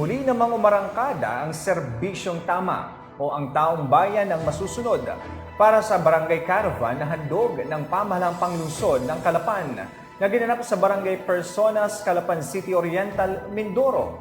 Muli namang umarangkada ang serbisyong tama o ang taong bayan ang masusunod para sa barangay caravan na handog ng pamahalang panglungsod ng Kalapan na ginanap sa barangay Personas, Calapan City Oriental, Mindoro.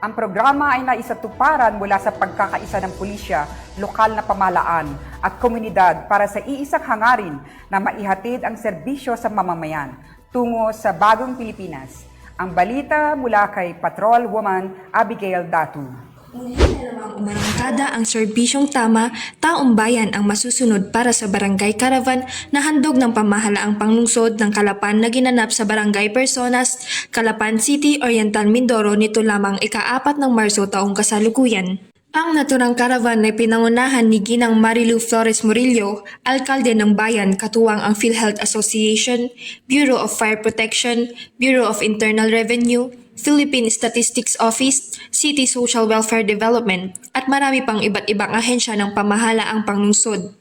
Ang programa ay naisatuparan mula sa pagkakaisa ng pulisya, lokal na pamalaan at komunidad para sa iisang hangarin na maihatid ang serbisyo sa mamamayan tungo sa bagong Pilipinas. Ang balita mula kay Patrol Woman Abigail Datu. Muli na namang umarangkada ang serbisyong tama, taong bayan ang masusunod para sa barangay caravan na handog ng pamahalaang panglungsod ng Kalapan na ginanap sa barangay Personas, Kalapan City, Oriental Mindoro nito lamang ika-apat ng Marso taong kasalukuyan. Ang naturang caravan ay pinangunahan ni Ginang Marilu Flores Murillo, alkalde ng bayan katuwang ang PhilHealth Association, Bureau of Fire Protection, Bureau of Internal Revenue, Philippine Statistics Office, City Social Welfare Development, at marami pang iba't ibang ahensya ng pamahalaang panglungsod.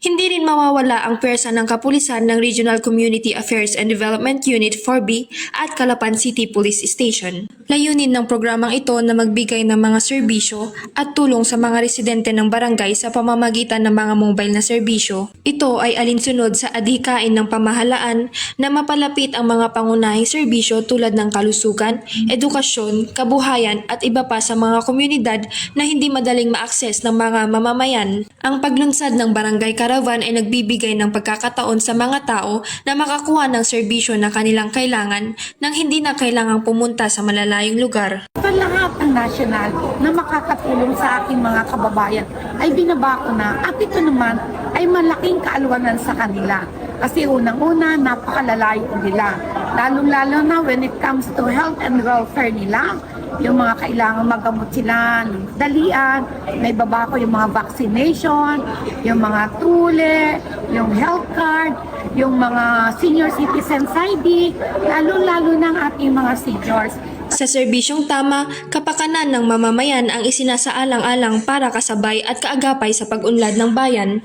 Hindi rin mawawala ang pwersa ng kapulisan ng Regional Community Affairs and Development Unit 4B at Calapan City Police Station. Layunin ng programang ito na magbigay ng mga serbisyo at tulong sa mga residente ng barangay sa pamamagitan ng mga mobile na serbisyo. Ito ay alinsunod sa adhikain ng pamahalaan na mapalapit ang mga pangunahing serbisyo tulad ng kalusugan, edukasyon, kabuhayan at iba pa sa mga komunidad na hindi madaling ma-access ng mga mamamayan. Ang paglunsad ng barangay caravan ay nagbibigay ng pagkakataon sa mga tao na makakuha ng serbisyo na kanilang kailangan nang hindi na kailangang pumunta sa malalayong lugar. Sa lahat ng national na makakatulong sa aking mga kababayan ay binabako na at ito naman ay malaking kaalwanan sa kanila. Kasi unang-una, napakalalayo nila. Lalong-lalo na when it comes to health and welfare nila, yung mga kailangan magamot sila ng dalian, may babako yung mga vaccination, yung mga tule, yung health card, yung mga senior citizens ID, lalong-lalo ng ating mga seniors. Sa serbisyong tama, kapakanan ng mamamayan ang isinasaalang-alang para kasabay at kaagapay sa pag-unlad ng bayan.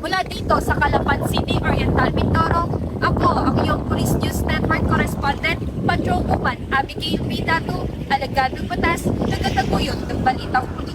Mula dito sa Calapan City, Oriental Mindoro, ako ang iyong Correspondent, Patrol Woman Abigail P. Datu, Alagad ng Batas, nagataguyod ng Balitang.